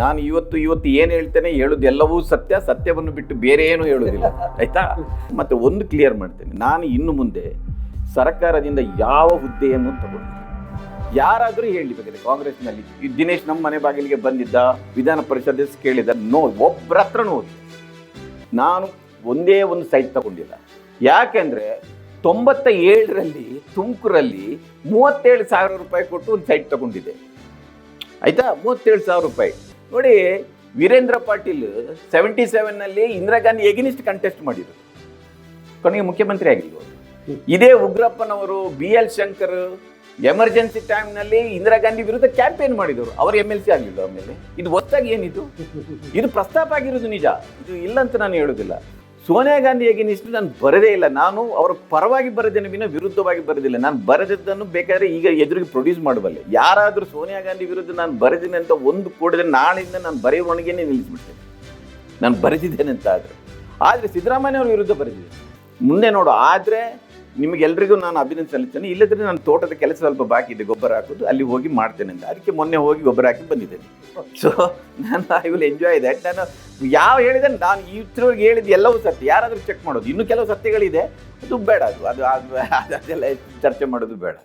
ನಾನು ಇವತ್ತು ಇವತ್ತು ಏನು ಹೇಳ್ತೇನೆ ಹೇಳೋದು ಎಲ್ಲವೂ ಸತ್ಯ, ಸತ್ಯವನ್ನು ಬಿಟ್ಟು ಬೇರೆ ಏನು ಹೇಳೋದಿಲ್ಲ. ಆಯ್ತಾ? ಮತ್ತೆ ಒಂದು ಕ್ಲಿಯರ್ ಮಾಡ್ತೇನೆ. ನಾನು ಇನ್ನು ಮುಂದೆ ಸರ್ಕಾರದಿಂದ ಯಾವ ಹುದ್ದೆಯನ್ನು ತಗೊಳ್ಳಿಲ್ಲ ಯಾರಾದರೂ ಹೇಳಿ ಬೇಕಾದ್ರೆ ಕಾಂಗ್ರೆಸ್ನಲ್ಲಿ ಈ ದಿನೇಶ್ ನಮ್ಮ ಮನೆ ಬಾಗಿಲಿಗೆ ಬಂದಿದ್ದ ವಿಧಾನ ಪರಿಷತ್ ಕೇಳಿದ, ನೋ ಒಬ್ಬರ ಹತ್ರ ಹೋಗಿ ನಾನು ಒಂದೇ ಒಂದು ಸೈಟ್ ತಗೊಂಡಿಲ್ಲ. ಯಾಕೆಂದ್ರೆ ತೊಂಬತ್ತ ಏಳರಲ್ಲಿ ತುಮಕೂರಲ್ಲಿ ಮೂವತ್ತೇಳು ಸಾವಿರ ರೂಪಾಯಿ ಕೊಟ್ಟು ಒಂದು ಸೈಟ್ ತಗೊಂಡಿದ್ದೆ. ಆಯ್ತಾ? ಮೂವತ್ತೇಳು ಸಾವಿರ ರೂಪಾಯಿ. ನೋಡಿ ವೀರೇಂದ್ರ ಪಾಟೀಲ್ ಸೆವೆಂಟಿ ಸೆವೆನ್ನಲ್ಲಿ ಇಂದಿರಾ ಗಾಂಧಿ ಎಗಿನಿಸ್ಟ್ ಕಂಟೆಸ್ಟ್ ಮಾಡಿದ್ರು. ಕೊನೆಗೆ ಮುಖ್ಯಮಂತ್ರಿ ಆಗಿಲ್ವ? ಇದೇ ಉಗ್ರಪ್ಪನವರು ಬಿ ಎಲ್ ಶಂಕರ್ ಎಮರ್ಜೆನ್ಸಿ ಟೈಮ್ನಲ್ಲಿ ಇಂದಿರಾ ಗಾಂಧಿ ವಿರುದ್ಧ ಕ್ಯಾಂಪೇನ್ ಮಾಡಿದರು. ಅವರು ಎಂ ಎಲ್ ಸಿ ಆಗಲಿಲ್ಲ ಆಮೇಲೆ? ಇದು ಒತ್ತಾಗಿ ಏನಿದು? ಇದು ಪ್ರಸ್ತಾಪ ಆಗಿರೋದು ನಿಜ. ಇದು ಇಲ್ಲ ಅಂತ ನಾನು ಹೇಳೋದಿಲ್ಲ. ಸೋನಿಯಾ ಗಾಂಧಿ ನಿಷ್ಠೆ ನಾನು ಬರದೇ ಇಲ್ಲ. ನಾನು ಅವರ ಪರವಾಗಿ ಬರೆದೇನೆ ವಿನ ವಿರುದ್ಧವಾಗಿ ಬರೆದಿಲ್ಲ. ನಾನು ಬರೆದದ್ದನ್ನು ಬೇಕಾದ್ರೆ ಈಗ ಎದುರಿಗೆ ಪ್ರೊಡ್ಯೂಸ್ ಮಾಡಬಲ್ಲೆ ಯಾರಾದರೂ ಸೋನಿಯಾ ಗಾಂಧಿ ವಿರುದ್ಧ ನಾನು ಬರೆದಿನಿ ಅಂತ ಒಂದು ಕೂಡದೆ ನಾಳೆಯಿಂದ ನಾನು ಬರೆಯುವಣಿಗೆನೇ ನಿಲ್ಲಿಸ್ಬಿಡ್ತೇನೆ. ನಾನು ಬರೆದಿದ್ದೇನೆ ಅಂತ ಆದರೆ. ಆದರೆ ಸಿದ್ದರಾಮಯ್ಯ ಅವ್ರ ವಿರುದ್ಧ ಬರೆದಿದ್ದೇನೆ. ಮುಂದೆ ನೋಡು, ಆದರೆ ನಿಮಗೆಲ್ರಿಗೂ ನಾನು ಅಭಿನಂದನೆ ಸಲ್ಲಿಸ್ತೇನೆ. ಇಲ್ಲದ್ರೆ ನನ್ನ ತೋಟದ ಕೆಲಸ ಸ್ವಲ್ಪ ಬಾಕಿ ಇದೆ, ಗೊಬ್ಬರ ಹಾಕೋದು, ಅಲ್ಲಿ ಹೋಗಿ ಮಾಡ್ತೇನೆ ಅಂತ. ಅದಕ್ಕೆ ಮೊನ್ನೆ ಹೋಗಿ ಗೊಬ್ಬರ ಹಾಕಿ ಬಂದಿದ್ದೇನೆ. ಸೊ ನಾನು ಐ ವಿಲ್ ಎಂಜಾಯ್ ದ್ಯಾಟ್ ನಾನು ಯಾವ ಹೇಳಿದೆ ನಾನು ಇತ್ರವ್ರಿಗೆ ಹೇಳಿದ ಎಲ್ಲವೂ ಸತ್ಯ. ಯಾರಾದರೂ ಚೆಕ್ ಮಾಡೋದು. ಇನ್ನು ಕೆಲವು ಸತ್ಯಗಳಿದೆ. ಅದು ಬೇಡ ಅದು ಅದು ಅದೆಲ್ಲ ಚರ್ಚೆ ಮಾಡೋದು ಬೇಡ.